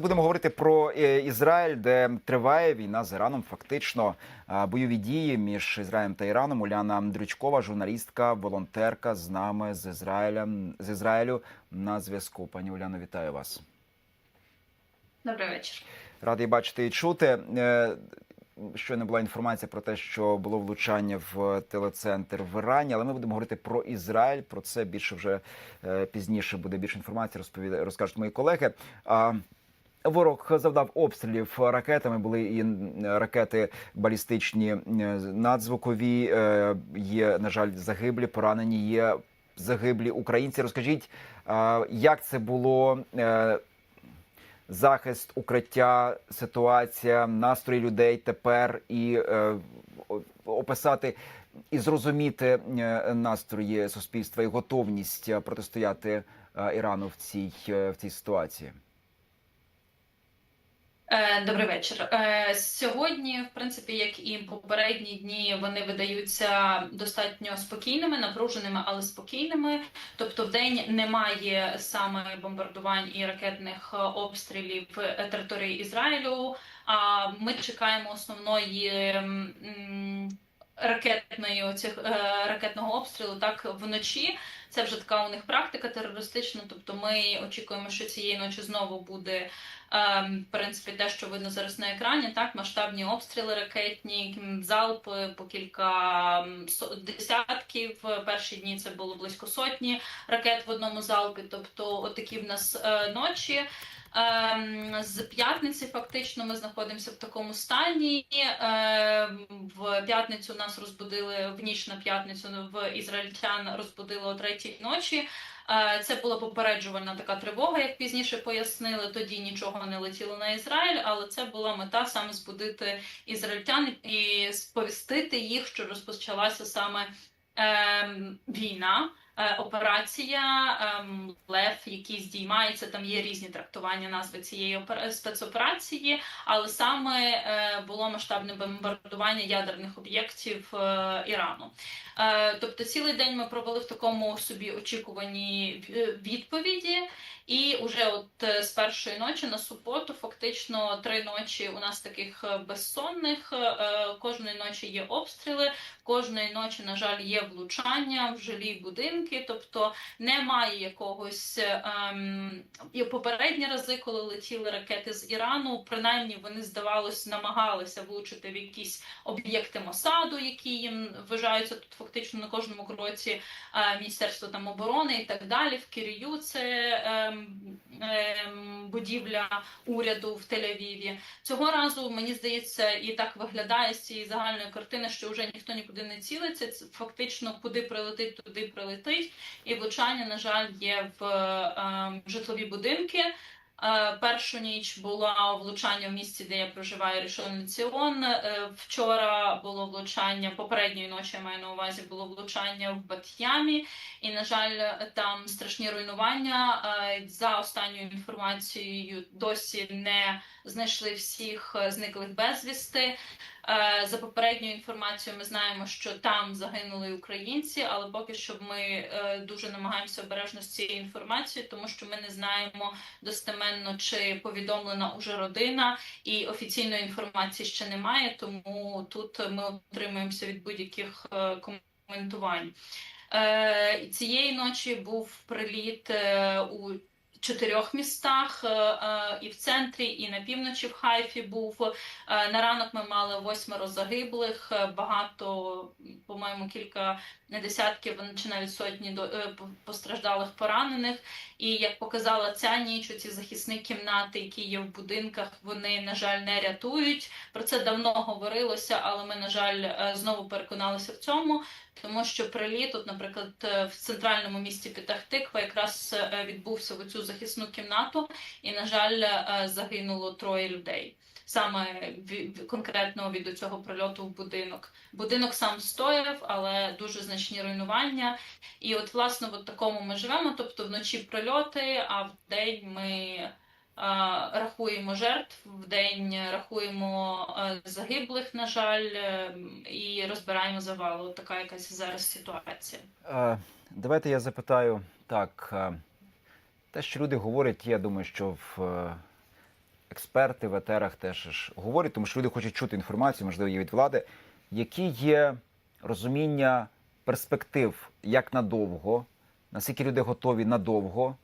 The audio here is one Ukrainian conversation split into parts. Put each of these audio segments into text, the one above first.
Будемо говорити про е, Ізраїль, де триває війна з Іраном. Фактично бойові дії між Ізраїлем та Іраном. Уляна Дрючкова, журналістка, волонтерка з нами з Ізраїля з Ізраїлю на зв'язку. Пані Уляно, вітаю вас. Добрий вечір. Радий бачити і чути. Е, Щойно була інформація про те, що було влучання в телецентр в Ірані, але ми будемо говорити про Ізраїль. Про це більше вже е, пізніше буде більше інформації. Розповіда розкажуть мої колеги. Ворог завдав обстрілів ракетами. Були і ракети балістичні надзвукові. Е, Є на жаль загиблі, поранені. Є загиблі українці. Розкажіть, е, як це було? Е, захист, укриття, ситуація, настрої людей тепер і описати і зрозуміти настрої суспільства і готовність протистояти Ірану в цій, в цій ситуації. Е, Добрий вечір. Е, Сьогодні, в принципі, як і попередні дні, вони видаються достатньо спокійними, напруженими, але спокійними. Тобто, в день немає саме бомбардувань і ракетних обстрілів території Ізраїлю. А ми чекаємо основної. Ракетної оцих е, ракетного обстрілу так вночі. Це вже така у них практика терористична. Тобто, ми очікуємо, що цієї ночі знову буде Ем, В принципі, те, що видно зараз на екрані, так масштабні обстріли ракетні, залпи по кілька десятків. В перші дні це було близько сотні ракет в одному залпі. Тобто, отакі в нас е, ночі. Ем, З п'ятниці фактично ми знаходимося в такому стані. Ем, В п'ятницю нас розбудили в ніч на п'ятницю в ізраїльтян розбудили о третій ночі. Е, Це була попереджувальна така тривога, як пізніше пояснили. Тоді нічого не летіло на Ізраїль, але це була мета саме збудити ізраїльтян і сповістити їх, що розпочалася саме ем, війна. Е, Операція ем, Лев, який здіймається, там є різні трактування назви цієї опера- спецоперації, але саме е, було масштабне бомбардування ядерних об'єктів е, Ірану. Тобто цілий день ми провели в такому собі очікуванні відповіді, і вже от з першої ночі на суботу, фактично три ночі у нас таких безсонних. Кожної ночі є обстріли, кожної ночі, на жаль, є влучання в жилі будинки. Тобто немає якогось ем, і попередні рази, коли летіли ракети з Ірану, принаймні вони здавалось, намагалися влучити в якісь об'єкти Мосаду, які їм вважаються тут фактично на кожному кроці е, Міністерство там оборони і так далі. В Кирію це ем, ем, будівля уряду в Тель-Авіві. Цього разу мені здається, і так виглядає з цієї загальної картини, що вже ніхто нікуди не цілиться. Це фактично куди прилетить, туди прилетить. І влучання, на жаль, є в ем, житлові будинки. Е, Першу ніч було влучання в місті, де я проживаю, Рішон Ціон. Вчора було влучання, попередньої ночі я маю на увазі, було влучання в Бат'ямі, і на жаль, там страшні руйнування. Е, За останньою інформацією, досі не знайшли всіх е, зниклих безвісти. Е, За попередньою інформацією, ми знаємо, що там загинули українці, але поки що ми е, дуже намагаємося обережно з цією інформацією, тому що ми не знаємо достеменно, чи повідомлена уже родина, і офіційної інформації ще немає. Тому тут ми утримуємося від будь-яких е, коментувань. Цієї ночі був приліт у чотирьох містах е, е, і в центрі, і на півночі в Хайфі був. Е, На ранок ми мали восьмеро загиблих, багато, по-моєму, кілька десятків чи навіть сотні постраждалих поранених. І як показала ця ніч, ці захисні кімнати, які є в будинках, вони на жаль не рятують. Про це давно говорилося, але ми, на жаль, знову переконалися в цьому. Тому що приліт, от, наприклад, е, в центральному місті Петахтиква якраз е, відбувся в цю захисну кімнату, і, на жаль, е, загинуло троє людей. Саме конкретно від цього прильоту в будинок. Будинок сам стояв, але дуже значні руйнування. І от, власне, в такому ми живемо. Тобто вночі прильоти, а в день ми рахуємо жертв, в день рахуємо е, загиблих, на жаль, е, і розбираємо завали. Така якась зараз ситуація. Давайте я запитаю так. е, Те, що люди говорять, я думаю, що в експерти в етерах теж говорять, тому що люди хочуть чути інформацію, можливо, є від влади. Які є розуміння перспектив, як надовго, наскільки люди готові надовго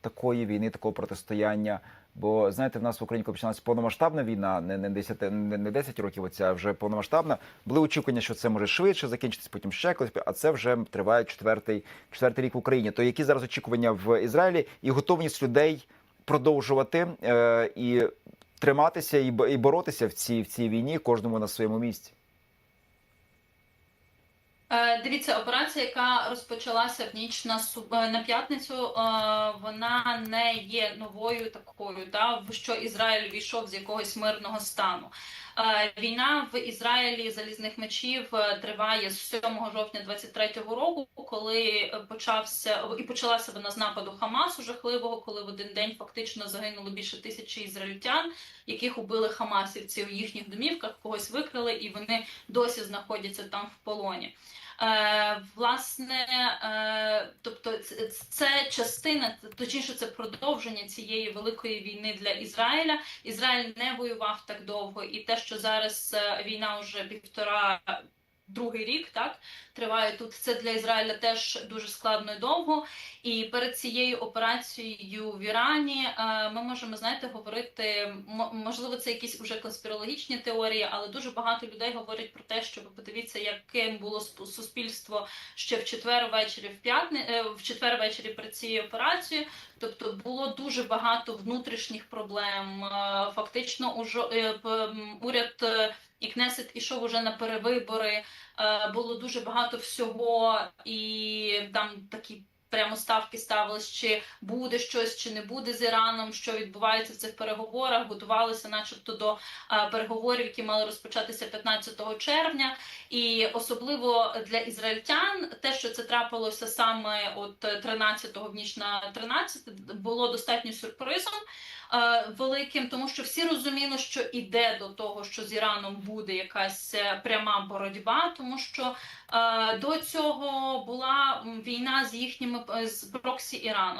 такої війни, такого протистояння? Бо знаєте, в нас в Україні коли почалася повномасштабна війна, не, не 10, не, не 10 років, оця вже повномасштабна. Були очікування, що це може швидше закінчитися, потім ще колись, а це вже триває четвертий, четвертий рік в Україні. То які зараз очікування в Ізраїлі і готовність людей продовжувати е, і триматися і, і боротися в цій, в цій війні, кожному на своєму місці? Е, Дивіться, операція, яка розпочалася в ніч на е, на п'ятницю, е, вона не є новою такою, да, в що Ізраїль війшов з якогось мирного стану. Е, Війна в Ізраїлі залізних мечів е, триває з 7 жовтня 23-го року, коли почався і почалася вона з нападу Хамасу жахливого, коли в один день фактично загинуло більше тисячі ізраїльтян, яких убили хамасівці у їхніх домівках, когось викрили, і вони досі знаходяться там в полоні. Е, власне, е, тобто, це, частина, точніше, це продовження цієї великої війни для Ізраїля. Ізраїль не воював так довго, і те, що зараз е, війна вже півтора. Другий рік так триває тут. Це для Ізраїля теж дуже складно і довго. І перед цією операцією в Ірані е, ми можемо знаєте говорити. можливо, це якісь уже конспірологічні теорії, але дуже багато людей говорять про те, що ви подивіться, яким було суспільство ще в четвер ввечері, в п'ятни е, в четвер ввечері перед цією операцією. Тобто було дуже багато внутрішніх проблем. Е, Фактично, е, уряд. І Кнесет ішов уже на перевибори. Е, Було дуже багато всього, і там такі прямо ставки ставились, чи буде щось, чи не буде з Іраном, що відбувається в цих переговорах. Готувалися, начебто, до е, переговорів, які мали розпочатися 15 червня. І особливо для ізраїльтян, те, що це трапилося саме от 13-го в ніч на 13, було достатньо сюрпризом великим, тому що всі розуміли, що іде до того, що з Іраном буде якась е, пряма боротьба, тому що е, до цього була війна з їхніми е, з проксі Ірану.